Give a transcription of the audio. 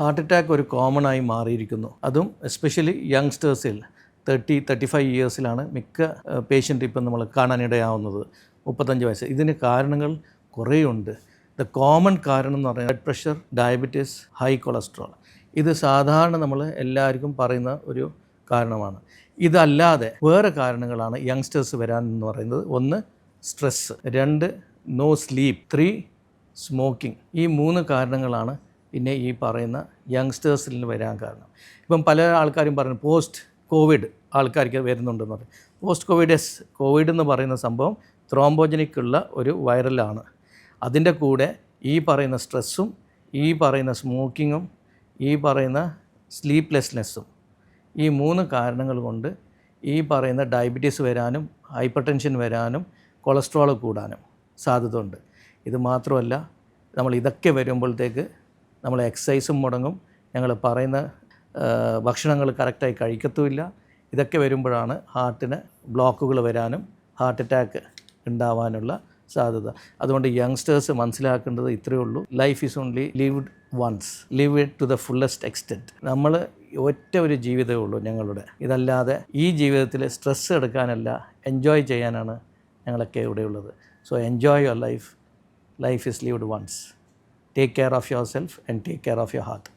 Heart attack ഒരു common ആയി മാറിയിരിക്കുന്നു. അതും എസ്പെഷ്യലി യങ്സ്റ്റേഴ്സിൽ തേർട്ടി തേർട്ടി ഫൈവ് ഇയേഴ്സിലാണ് മിക്ക പേഷ്യന്റ് ഇപ്പം നമ്മൾ കാണാനിടയാവുന്നത്. മുപ്പത്തഞ്ച് വയസ്സ്. ഇതിന് കാരണങ്ങൾ കുറേയുണ്ട്. ദ കോമൺ കാരണം എന്ന് പറഞ്ഞാൽ blood pressure diabetes high cholesterol ഇത് സാധാരണ നമ്മൾ എല്ലാവർക്കും പറയുന്ന ഒരു കാരണമാണ്. ഇതല്ലാതെ വേറെ കാരണങ്ങളാണ് യങ്സ്റ്റേഴ്സ് വരാൻ എന്ന് പറയുന്നത്. ഒന്ന് സ്ട്രെസ്സ് രണ്ട് നോ സ്ലീപ്പ് ത്രീ സ്മോക്കിംഗ് ഈ മൂന്ന് കാരണങ്ങളാണ് പിന്നെ ഈ പറയുന്ന യങ്സ്റ്റേഴ്സിൽ നിന്ന് വരാൻ കാരണം. ഇപ്പം പല ആൾക്കാരും പറഞ്ഞു പോസ്റ്റ് കോവിഡ് ആൾക്കാർക്ക് വരുന്നുണ്ടെന്ന് പറയും. പോസ്റ്റ് കോവിഡ് എസ് കോവിഡ് എന്ന് പറയുന്ന സംഭവം ത്രോംബോജനിക് ഉള്ള ഒരു വൈറലാണ് അതിന്റെ കൂടെ ഈ പറയുന്ന സ്ട്രെസ്സും ഈ പറയുന്ന സ്മോക്കിങ്ങും ഈ പറയുന്ന സ്ലീപ്ലെസ്നെസ്സും ഈ മൂന്ന് കാരണങ്ങൾ കൊണ്ട് ഈ പറയുന്ന ഡയബറ്റീസ് വരാനും ഹൈപ്പർ ടെൻഷൻ വരാനും കൊളസ്ട്രോൾ കൂടാനും സാധ്യത ഉണ്ട് ഇത് മാത്രമല്ല നമ്മൾ ഇതൊക്കെ വരുമ്പോഴത്തേക്ക് നമ്മൾ എക്സസൈസും മുടങ്ങും. ഞങ്ങൾ പറയുന്ന ഭക്ഷണങ്ങൾ കറക്റ്റായി കഴിക്കത്തുമില്ല. ഇതൊക്കെ വരുമ്പോഴാണ് ഹാർട്ടിന് ബ്ലോക്കുകൾ വരാനും ഹാർട്ട് അറ്റാക്ക് ഉണ്ടാവാനുള്ള സാധ്യത. അതുകൊണ്ട് യങ്സ്റ്റേഴ്സ് മനസ്സിലാക്കേണ്ടത് ഇത്രയേ ഉള്ളൂ. Life is only lived once live it to the fullest extent നമ്മൾ ഒറ്റ ഒരു ജീവിതമേ ഉള്ളൂ ഞങ്ങളുടെ. ഇതല്ലാതെ ഈ ജീവിതത്തിൽ സ്ട്രെസ് എടുക്കാനല്ല എൻജോയ് ചെയ്യാനാണ് ഞങ്ങളൊക്കെ ഇവിടെയുള്ളത്. So enjoy your life life is lived once Take care of yourself and take care of your heart.